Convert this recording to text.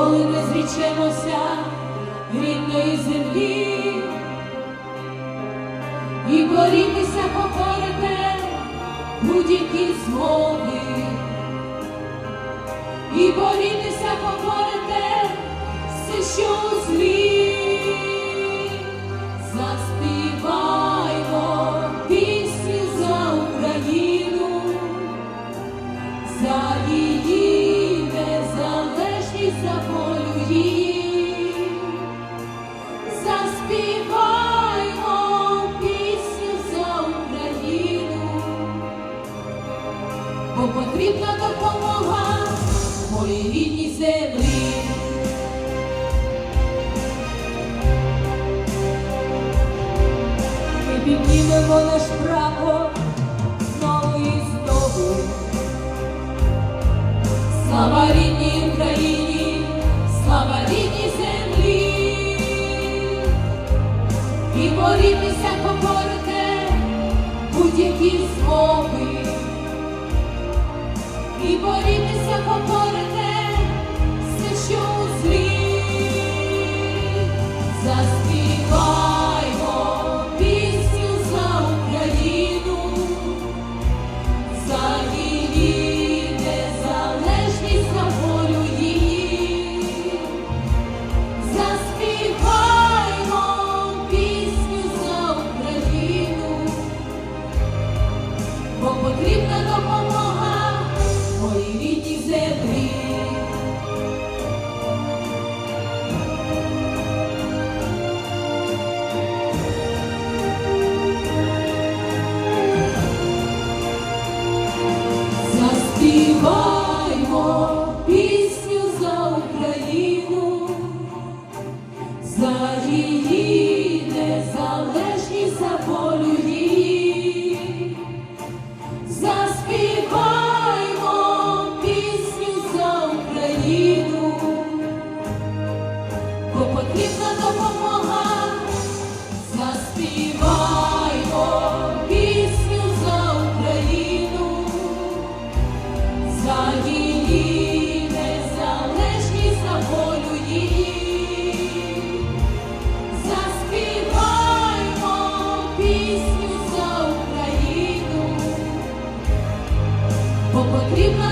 коли не зрічемося рідної землі, і борітися поборете будь-які змови, і борітися поборете бо потрібна допомога моїй рідній землі. Ми піднімемо наш прапор знову і знову. Слава рідній Україні, слава рідній землі, і борітися поборете будь-які змови, і борітися поборете її незалежність, за волю di